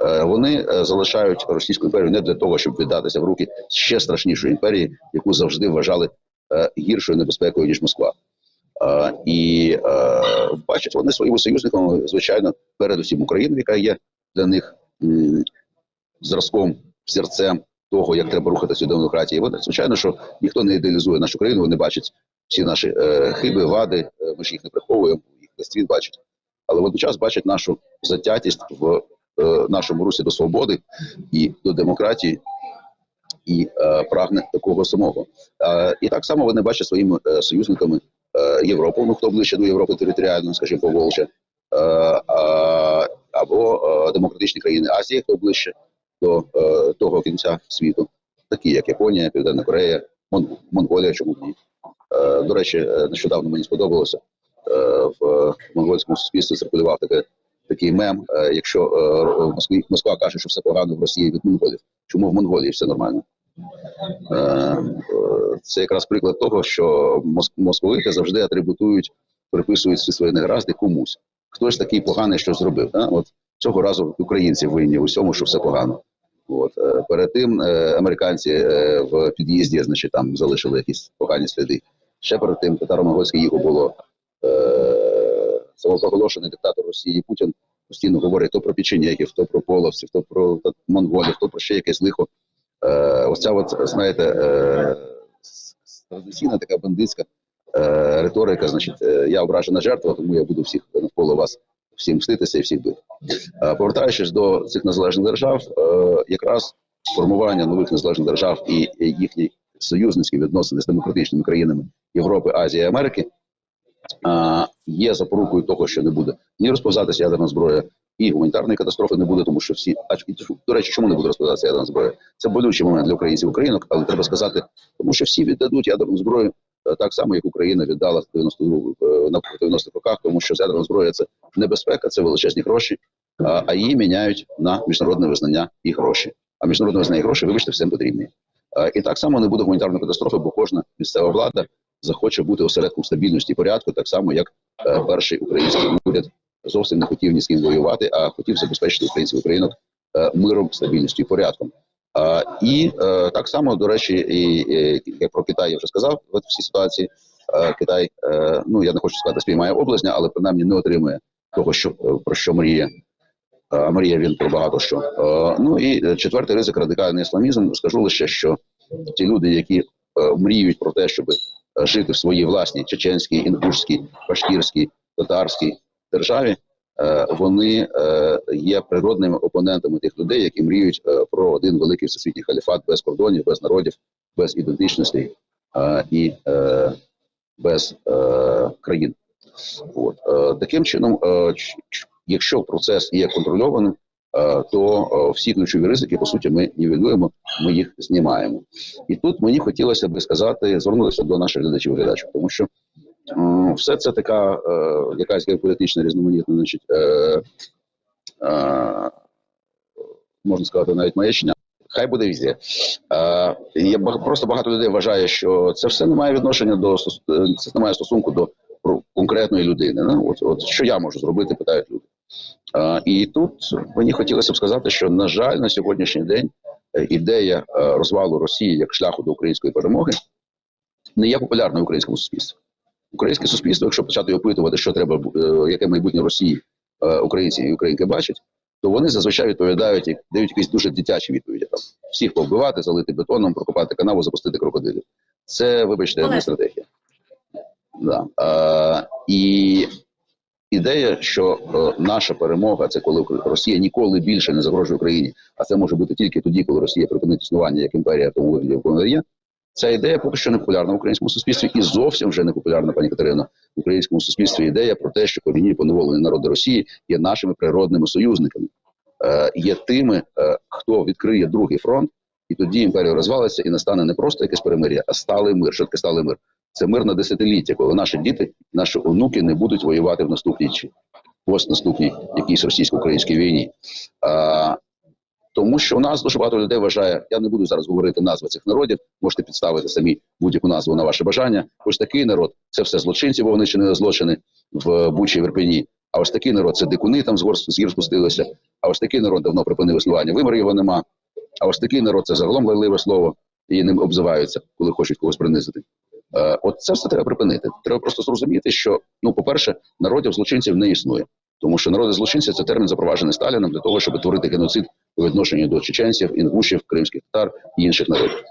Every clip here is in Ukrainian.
Е, Вони е, залишають Російську імперію не для того, щоб віддатися в руки ще страшнішої імперії, яку завжди вважали е, гіршою небезпекою ніж Москва. І бачать вони своїми союзниками, звичайно, передусім Україну, яка є для них зразком, серцем того, як треба рухатися до демократії. Вони, звичайно, що ніхто не ідеалізує нашу країну, вони бачать всі наші хиби, вади, ми ж їх не приховуємо, їх весь світ бачить. Але водночас бачать нашу затятість в нашому русі до свободи і до демократії, і е, прагне такого самого. Е, і так само вони бачать своїми е, союзниками е, Європу, ну хто ближче до Європи територіально, скажімо, Поволжя, е, а, або е, демократичні країни Азії, хто ближче до е, того кінця світу, такі як Японія, Південна Корея, Мон- Монголія, чому ні. Е, до речі, е, нещодавно мені сподобалося е, в монгольському суспільстві циркулював таке. Такий мем, е, якщо е, Москві Москва каже, що все погано в Росії від монголів, чому в Монголії все нормально? Е, е, Це якраз приклад того, що московити завжди атрибутують, приписують всі свої негаразди комусь. Хтось такий поганий щось зробив. Да? От цього разу українці винні в усьому, що все погано. От е, перед тим е, американці е, в під'їзді, значить, там залишили якісь погані сліди. Ще перед тим татаро-монгольське їхо було е, самопроголошений диктатор Росії Путін постійно говорить то про печенєків, то про половців, то про монголів, то про ще якесь лихо. Е, ось ця от, знаєте, е, традиційна така бандитська е, риторика, значить, е, я ображена жертва, тому я буду всіх навколо вас всім мститися і всіх бити. Е, Повертаючись до цих незалежних держав, е, якраз формування нових незалежних держав і їхні союзницькі відносини з демократичними країнами Європи, Азії, Америки е, є запорукою того, що не буде ні розповзатися ядерна зброя, і гуманітарної катастрофи не буде, тому що всі а до речі, чому не буде розповзатися ядерна зброя? Це болючий момент для українців українок, але треба сказати, тому що всі віддадуть ядерну зброю. е, Так само, як Україна віддала в 92 е, на 90-х роках, тому що ядерна зброя це небезпека, це величезні гроші, а, її міняють на міжнародне визнання і гроші. А міжнародне визнання і гроші, вибачте, всім потрібні. Е, І так само не буде гуманітарної катастрофи, бо кожна місцева влада захоче бути осередком стабільності і порядку, так само як перший український уряд зовсім не хотів ні з ким воювати, а хотів забезпечити українців українок е, миром, стабільністю і порядком. І е, так само, до речі, і, і як про Китай я вже сказав в цій ситуації. Е, Китай, е, ну я не хочу сказати, спіймає облазня, але принаймні не отримує того, що е, про що мріє. Е, Мріє він про багато що. Е, Ну і е, четвертий ризик радикальний ісламізм. Скажу лише, що ті люди, які е, мріють про те, щоб е, жити в своїй власній чеченській, інгушській, башкірській, татарській державі, е, вони е, є природними опонентами тих людей, які мріють е, про один великий всесвітній халіфат без кордонів, без народів, без ідентичностей і без країн. От таким чином, якщо процес є контрольованим, то е, всі ключові ризики, по суті, ми нівелюємо, ми їх знімаємо. І тут мені хотілося би сказати, звернутися до наших глядачів і глядачок, тому що все це така е, якась геополітична різноманітна, значить, е, е, можна сказати, навіть маячня. Хай буде візія. Е, є просто багато людей вважає, що це все не має відношення до е, це не має стосунку до конкретної людини. От, от що я можу зробити, питають люди. І тут мені хотілося б сказати, що на жаль, на сьогоднішній день е, ідея е, розвалу Росії як шляху до української перемоги не є популярною в українському суспільстві. Українське суспільство, якщо почати опитувати, що треба, е, яке майбутнє Росії українці і українки бачать, то вони зазвичай відповідають і дають якісь дуже дитячі відповіді. Там всіх повбивати, залити бетоном, прокопати канаву, запустити крокодилів. Це, вибачте, не стратегія. Да. Е, і ідея, що е, наша перемога це коли Росія ніколи більше не загрожує Україні, а це може бути тільки тоді, коли Росія припинить існування як імперія тому вигляді, вона є. Ця ідея поки що не популярна в українському суспільстві і зовсім вже не популярна, пані Катерино, в українському суспільстві ідея про те, що корінні поневолені народи Росії є нашими природними союзниками, е, є тими, е, хто відкриє другий фронт, і тоді імперія розвалиться і настане не просто якесь перемир'я, а сталий мир. Що таке сталий мир? Це мир на десятиліття, коли наші діти, наші онуки не будуть воювати в наступній чи постнаступній якійсь російсько-українській війні. А, тому що у нас дуже багато людей вважає, я не буду зараз говорити назви цих народів, можете підставити самі будь-яку назву на ваше бажання. Ось такий народ це все злочинці, бо вони чинили злочини в Бучі в. А ось такий народ це дикуни там з гір спустилися. А ось такий народ давно припинив існування. Вимер його нема. А ось такий народ це загалом лайливе слово, і ним обзиваються, коли хочуть когось принизити. Е, от це все треба припинити. Треба просто зрозуміти, що ну, по-перше, народів злочинців не існує, тому що народи злочинців це термін запроваджений Сталіном для того, щоб творити геноцид у відношенні до чеченців, інгушів, кримських татар і інших народів,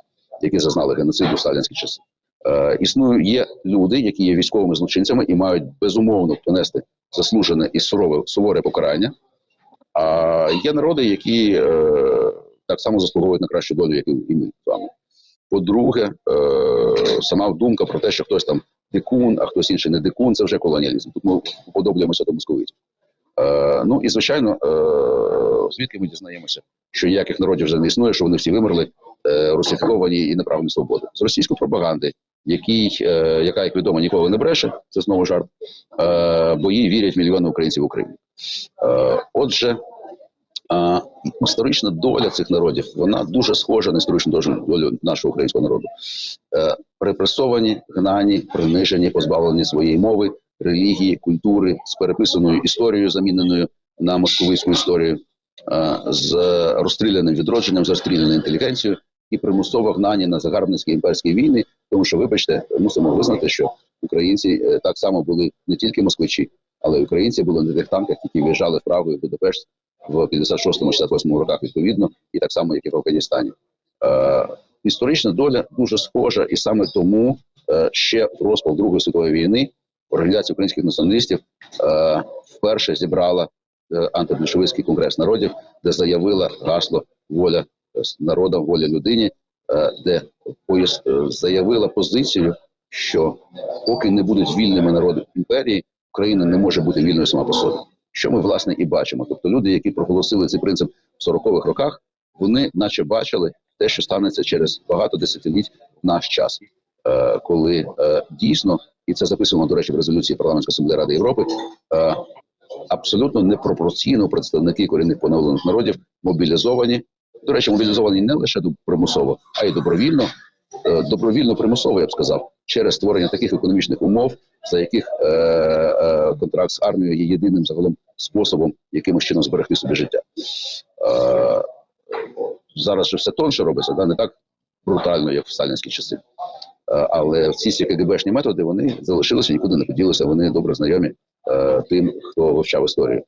які зазнали геноциду в сталінські часи. Е, існують є люди, які є військовими злочинцями і мають безумовно понести заслужене і сурове суворе покарання. А є народи, які е, так само заслуговують на кращу долю, як і ми з вами. По-друге, е, сама думка про те, що хтось там дикун, а хтось інший не дикун, це вже колоніалізм. Тут ми уподоблюємося до московитів. Е, ну і звичайно, е, звідки ми дізнаємося, що ніяких народів вже не існує, що вони всі вимерли, русифіковані і направлені свободи з російської пропаганди, який, яка, як відомо, ніколи не бреше, це знову жарт, бо їй вірять мільйони українців в Україні. Отже, а, історична доля цих народів вона дуже схожа на історичну долю- нашого українського народу. Е, репресовані, гнані, принижені, позбавлені своєї мови, релігії, культури з переписаною історією, заміненою на московицьку історію, е, з розстріляним відродженням, з розстріляною інтелігенцією і примусово гнані на загарбницькі імперські війни. Тому що, вибачте, мусимо визнати, що українці е, так само були не тільки москвичі, але й українці були на тих танках, які в'їжджали в Прагу і Будапешт в 56-68 роках відповідно, і так само, як і в Афганістані. Е, історична доля дуже схожа, і саме тому е, ще розпал Другої світової війни Організація українських націоналістів е, вперше зібрала е, антибольшевицький конгрес народів, де заявила гасло воля е, народам, воля людині, е, де пояс, е, заявила позицію, що поки не будуть вільними народи імперії, Україна не може бути вільною сама по собі. Що ми власне і бачимо. Тобто люди, які проголосили цей принцип в 40-х роках, вони наче бачили те, що станеться через багато десятиліть в наш час, е, коли е, дійсно, і це записано, до речі, в резолюції парламентської асамблеї Ради Європи, е, абсолютно непропорційно представники корінних поновлених народів мобілізовані. До речі, мобілізовані не лише примусово, а й добровільно, добровільно примусово, я б сказав, через створення таких економічних умов, за яких е, е, контракт з армією є єдиним загалом способом, якимось чином зберегти собі життя. Е, зараз же все тонше робиться, да? не так брутально, як в сталінські часи. Е, але ці всі КГБшні методи вони залишилися, нікуди не поділися. Вони добре знайомі е, тим, хто вивчав історію.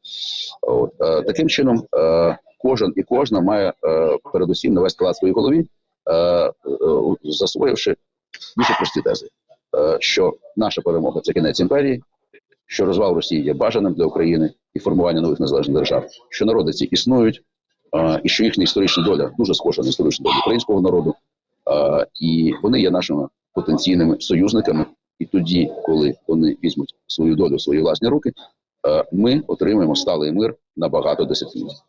От е, таким чином, е, кожен і кожна має е, передусім навести лад в своїй голові, е, засвоївши дуже прості тези, е, що наша перемога це кінець імперії, що розвал Росії є бажаним для України і формування нових незалежних держав, що народи ці існують, е, і що їхня історична доля дуже схожа на історичну долю українського народу, е, і вони є нашими потенційними союзниками. І тоді, коли вони візьмуть свою долю в свої власні руки, ми отримаємо сталий мир на багато десятиліть.